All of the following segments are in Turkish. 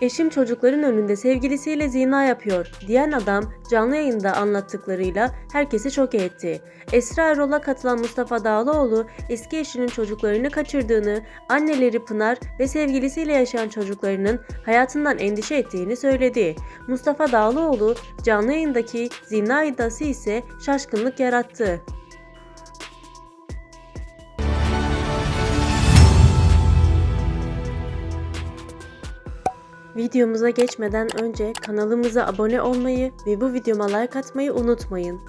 Eşim çocukların önünde sevgilisiyle zina yapıyor diyen adam canlı yayında anlattıklarıyla herkesi şok etti. Esra Erol'a katılan Mustafa Dağlıoğlu eski eşinin çocuklarını kaçırdığını, anneleri Pınar ve sevgilisiyle yaşayan çocuklarının hayatından endişe ettiğini söyledi. Mustafa Dağlıoğlu canlı yayındaki zina iddiası ise şaşkınlık yarattı. Videomuza geçmeden önce kanalımıza abone olmayı ve bu videoma like atmayı unutmayın.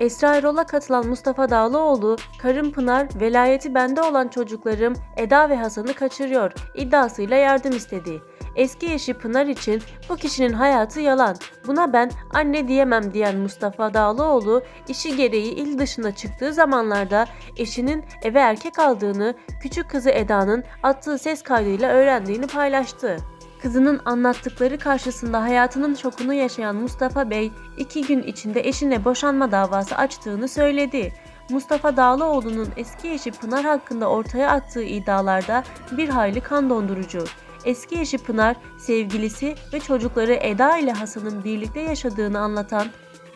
Esra Erol'a katılan Mustafa Dağlıoğlu, karım Pınar, velayeti bende olan çocuklarım Eda ve Hasan'ı kaçırıyor iddiasıyla yardım istedi. Eski eşi Pınar için bu kişinin hayatı yalan, buna ben anne diyemem diyen Mustafa Dağlıoğlu, işi gereği il dışına çıktığı zamanlarda eşinin eve erkek aldığını, küçük kızı Eda'nın attığı ses kaydıyla öğrendiğini paylaştı. Kızının anlattıkları karşısında hayatının şokunu yaşayan Mustafa Bey, iki gün içinde eşine boşanma davası açtığını söyledi. Mustafa Dağlıoğlu'nun eski eşi Pınar hakkında ortaya attığı iddialarda bir hayli kan dondurucu. Eski eşi Pınar, sevgilisi ve çocukları Eda ile Hasan'ın birlikte yaşadığını anlatan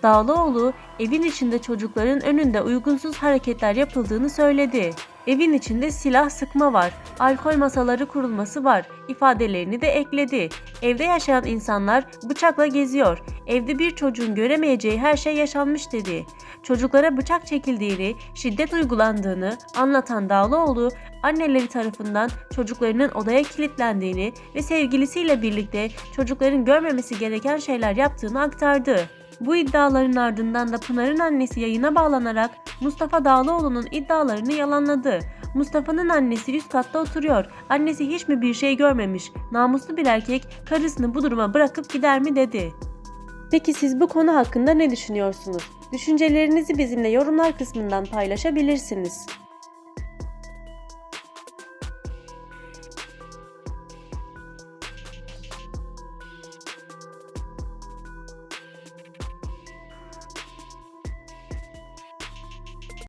Dağlıoğlu, evin içinde çocukların önünde uygunsuz hareketler yapıldığını söyledi. Evin içinde silah sıkma var, alkol masaları kurulması var ifadelerini de ekledi. Evde yaşayan insanlar bıçakla geziyor. Evde bir çocuğun göremeyeceği her şey yaşanmış dedi. Çocuklara bıçak çekildiğini, şiddet uygulandığını anlatan Dağlıoğlu, anneleri tarafından çocuklarının odaya kilitlendiğini ve sevgilisiyle birlikte çocukların görmemesi gereken şeyler yaptığını aktardı. Bu iddiaların ardından da Pınar'ın annesi yayına bağlanarak Mustafa Dağlıoğlu'nun iddialarını yalanladı. Mustafa'nın annesi üst katta oturuyor. Annesi hiç mi bir şey görmemiş? Namuslu bir erkek karısını bu duruma bırakıp gider mi dedi. Peki siz bu konu hakkında ne düşünüyorsunuz? Düşüncelerinizi bizimle yorumlar kısmından paylaşabilirsiniz.